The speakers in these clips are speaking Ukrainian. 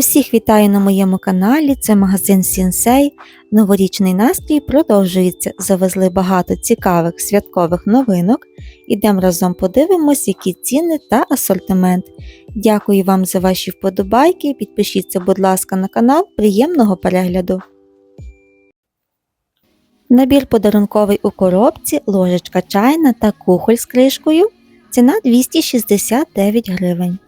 Усіх вітаю на моєму каналі. Це магазин Сінсей. Новорічний настрій продовжується. Завезли багато цікавих святкових новинок. Ідемо разом подивимось, які ціни та асортимент. Дякую вам за ваші вподобайки. Підпишіться, будь ласка, на канал. Приємного перегляду. Набір подарунковий у коробці, ложечка чайна та кухоль з кришкою. Ціна 269 гривень.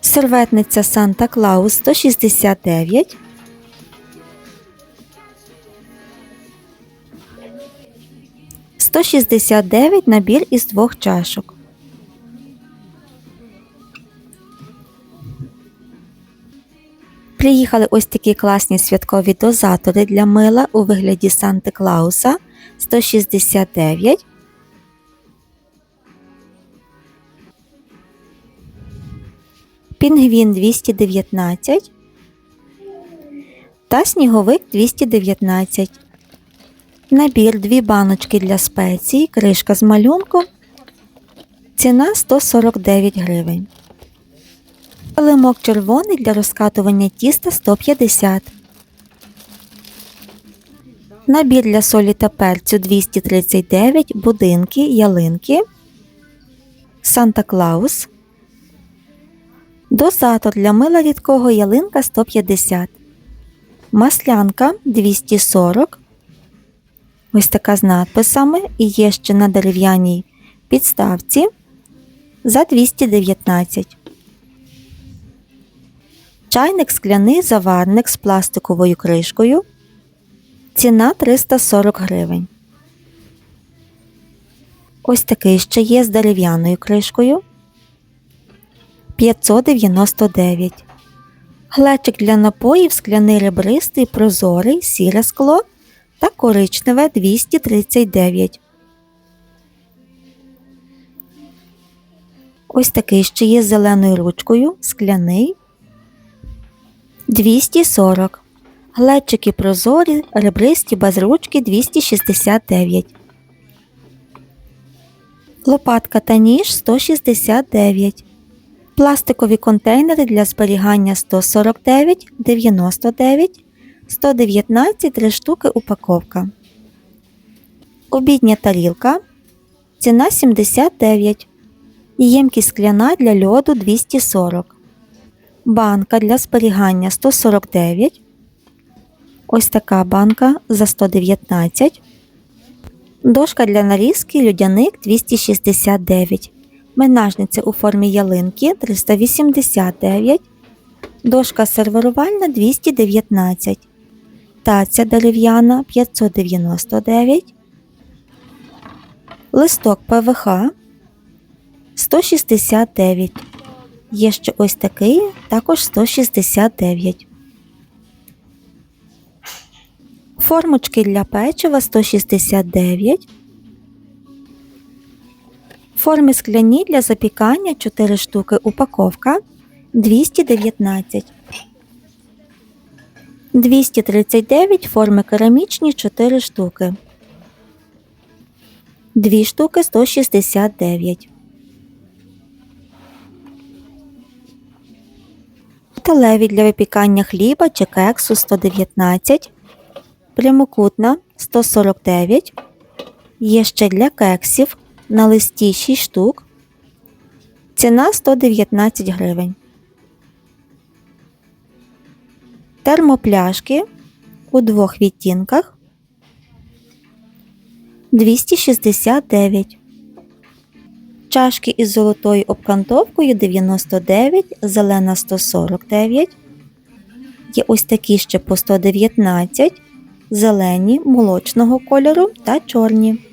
Серветниця Санта Клаус 169. Сто шістдесят дев'ять набір із двох чашок. Приїхали ось такі класні святкові дозатори для мила у вигляді Санта Клауса 169. Пінгвін 219 та сніговик 219. Набір дві баночки для спецій, кришка з малюнком. Ціна 149 гривень. Лимок червоний для розкатування тіста 150. Набір для солі та перцю 239, будинки, ялинки. Санта Клаус. Дозатор для мила рідкого ялинка 150. Маслянка 240. Ось така з надписами. І є ще на дерев'яній підставці за 219. Чайник скляний заварник з пластиковою кришкою. Ціна 340 гривень. Ось такий ще є з дерев'яною кришкою. 599. Глечик для напоїв скляний ребристий, прозорий, сіре скло та коричневе 239. Ось такий ще є з зеленою ручкою, скляний 240. Глечики прозорі, ребристі без ручки 269. Лопатка та ніж 169. Пластикові контейнери для зберігання 149, 99, 119 3 штуки упаковка. Обідня тарілка. Ціна 79. Ємкість скляна для льоду 240. Банка для зберігання 149. Ось така банка за 119. Дошка для нарізки людяник 269. Менажниця у формі ялинки 389, дошка серверувальна 219, таця дерев'яна 599, листок ПВХ 169. Є ще ось такий, також 169. Формочки для печива 169. Форми скляні для запікання 4 штуки упаковка 219. 239 форми керамічні 4 штуки. 2 штуки 169. Металеві для випікання хліба чи кексу 119. Прямокутна 149. Є ще для кексів на листі 6 штук. Ціна 119 гривень. Термопляшки у двох відтінках 269. Чашки із золотою обкантовкою 99, зелена 149. Є ось такі ще по 119, зелені молочного кольору та чорні.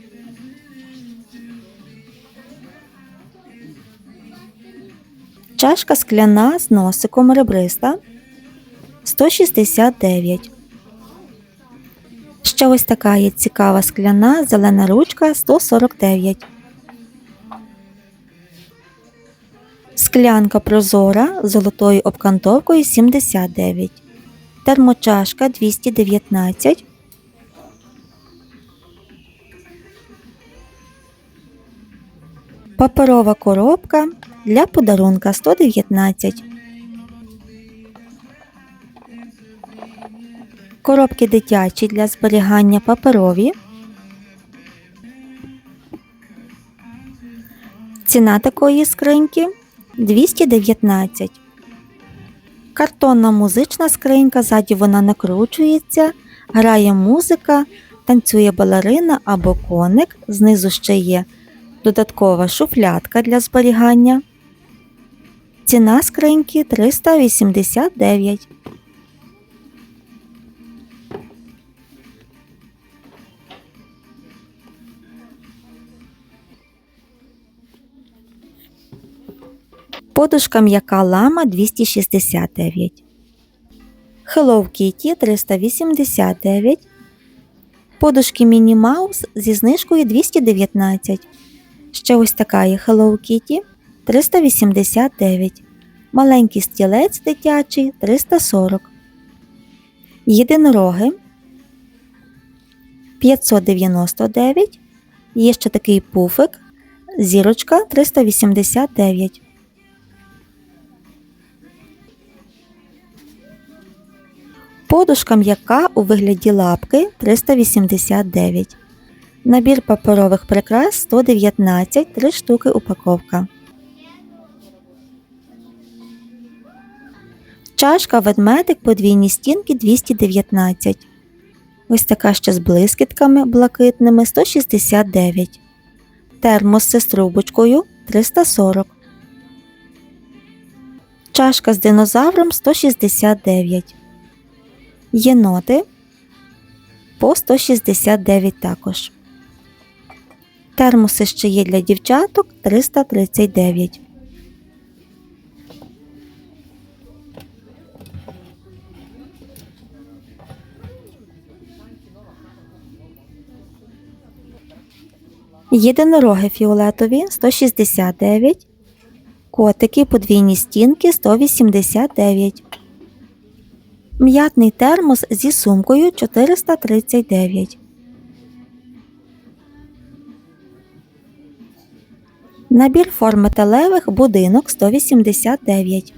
Чашка скляна з носиком ребриста 169. Ще ось така є цікава скляна зелена ручка 149. Склянка прозора з золотою обкантовкою 79. Термочашка 219. Паперова коробка для подарунка 119. Коробки дитячі для зберігання паперові. Ціна такої скриньки 219. Картонна музична скринька, ззаді вона накручується, грає музика, танцює балерина або коник, знизу ще є додаткова шуфлядка для зберігання. Ціна скриньки 389. Подушка м'яка лама 269. Hello Kitty 389. Подушки Міні Маус зі знижкою 219. Ще ось така є Hello Kitty 389. Маленький стілець дитячий 340. Єдинороги 599. Є ще такий пуфик. Зірочка 389. Подушка м'яка у вигляді лапки 389. Набір паперових прикрас 119 3 штуки упаковка. Чашка ведмедик подвійні стінки 219. Ось така ще з блискітками блакитними 169. Термос з трубочкою 340. Чашка з динозавром 169. Єноти по 169 також. Термоси ще є для дівчаток 339. Єдинороги фіолетові 169. Котики подвійні стінки 189. М'ятний термос зі сумкою 439. Набір форм металевих будинок 189.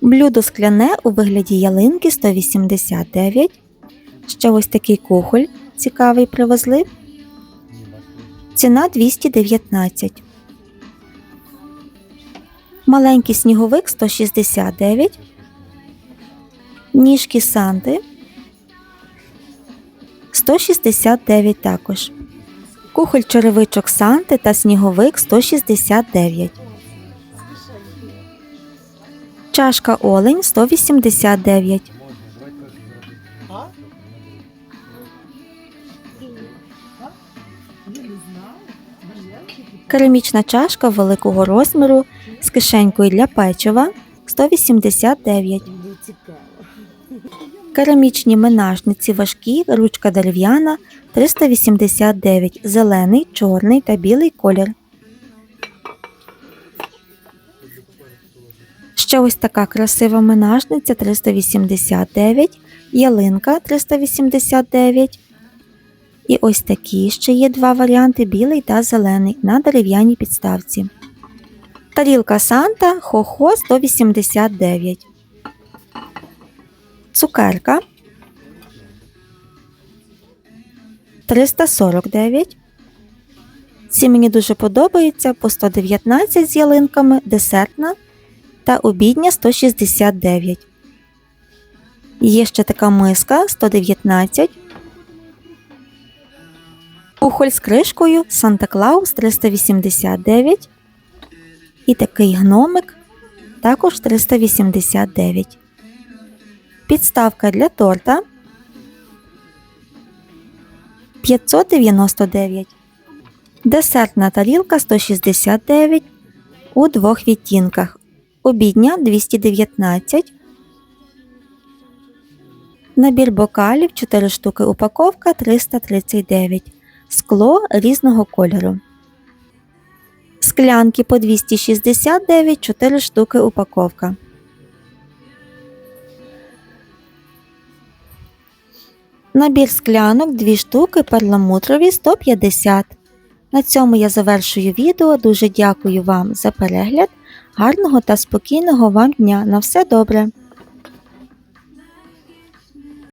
Блюдо скляне у вигляді ялинки 189. Ще ось такий кухоль цікавий привезли. Ціна 219. Маленький сніговик 169. Ніжки Санти 169 також. Кухоль черевичок Санти та сніговик 169. Чашка Олень 189. Керамічна чашка великого розміру з кишенькою для печива 189. Керамічні менажниці важкі, ручка дерев'яна 389, зелений, чорний та білий колір. Ще ось така красива менажниця 389, ялинка 389. І ось такі ще є два варіанти білий та зелений на дерев'яній підставці. Тарілка Санта Хохо 189. Цукерка 349. Ці мені дуже подобаються по 119 з ялинками, десертна та обідня 169. Є ще така миска 119. Кухоль з кришкою Санта Клаус 389. І такий гномик також 389. Підставка для торта 599. Десертна тарілка 169 у двох відтінках. Обідня 219. Набір бокалів 4 штуки упаковка 339. Скло різного кольору. Склянки по 269 4 штуки упаковка. Набір склянок 2 штуки перламутрові 150. На цьому я завершую відео. Дуже дякую вам за перегляд. Гарного та спокійного вам дня. На все добре!